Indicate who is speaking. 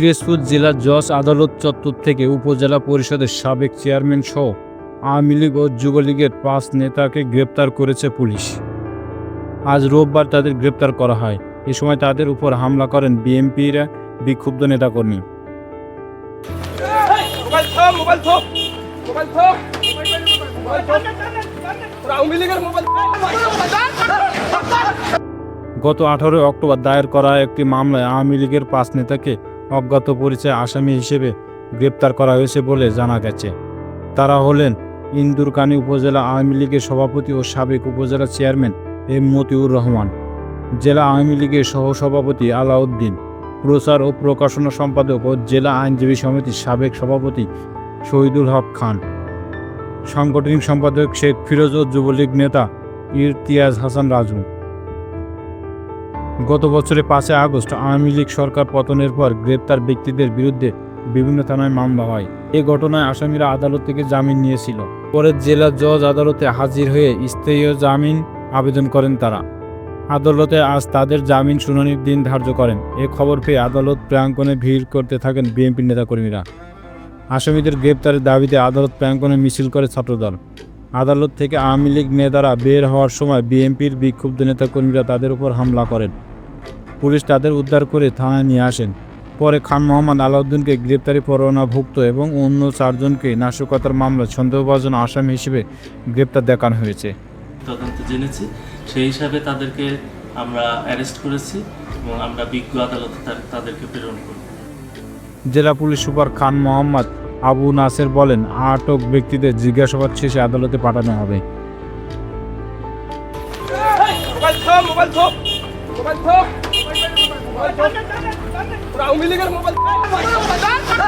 Speaker 1: পিরোজপুর জেলার জজ আদালত চত্বর থেকে উপজেলা পরিষদের সাবেক চেয়ারম্যান সহ আওয়ামী লীগ ও যুবলীগের পাঁচ নেতাকে গ্রেপ্তার করেছে পুলিশ। আজ রোববার তাদের গ্রেপ্তার করা হয়। এ সময় তাদের উপর হামলা করেন বিএনপির বিক্ষুব্ধ নেতাকর্মী। গত আঠারোই অক্টোবর দায়ের করা একটি মামলায় আওয়ামী লীগের পাঁচ নেতাকে অজ্ঞাত পরিচয় আসামি হিসেবে গ্রেপ্তার করা হয়েছে বলে জানা গেছে। তারা হলেন ইন্দুরকানী উপজেলা আওয়ামী লীগের সভাপতি ও সাবেক উপজেলা চেয়ারম্যান এম মতিউর রহমান, জেলা আওয়ামী লীগের সহসভাপতি আলাউদ্দিন, প্রচার ও প্রকাশনা সম্পাদক ও জেলা আইনজীবী সমিতির সাবেক সভাপতি শহীদুল হক খান। সাংগঠনিক সম্পাদক শেখ ফিরোজ ও যুবলীগ নেতা ইরতিয়াজ হাসান রাজু। গত বছরের পাঁচই আগস্ট আওয়ামী লীগ সরকার পতনের পর গ্রেপ্তার ব্যক্তিদের বিরুদ্ধে বিভিন্ন থানায় মামলা হয়। এ ঘটনায় আসামিরা আদালত থেকে জামিন নিয়েছিল। পরে জেলা জজ আদালতে হাজির হয়ে স্থায়ী জামিন আবেদন করেন তারা। আদালতে আজ তাদের জামিন শুনানির দিন ধার্য করেন। এ খবর পেয়ে আদালত প্রাঙ্গণে ভিড় করতে থাকেন বিএনপি নেতাকর্মীরা। আসামিদের গ্রেপ্তারের দাবিতে আদালত প্রাঙ্গণে মিছিল করে ছাত্রদল। আদালত থেকে আওয়ামী লীগ নেতারা বের হওয়ার সময় বিএনপির বিক্ষুব্ধ নেতাকর্মীরা তাদের উপর হামলা করেন। পুলিশ তাদের উদ্ধার করে থানায় নিয়ে আসেন। পরে খান মোহাম্মদ আলাউদ্দিনকে গ্রেপ্তারি পরোয়ানাভুক্ত এবং অন্য চারজনকে নাশকতার মামলায় সন্দেহভাজন আসামি হিসেবে গ্রেপ্তার দেখানো হয়েছে।
Speaker 2: তদন্ত জেনেছি। সেই হিসাবে তাদেরকে আমরা অ্যারেস্ট করেছি এবং আমরা বিজ্ঞ আদালতে তাদেরকে প্রেরণ করব।
Speaker 1: জেলা পুলিশ সুপার খান মোহাম্মদ আবু নাসের বলেন আটক ব্যক্তিদের জিজ্ঞাসাবাদ শেষে আদালতে পাঠানো হবে।
Speaker 3: মোবাইল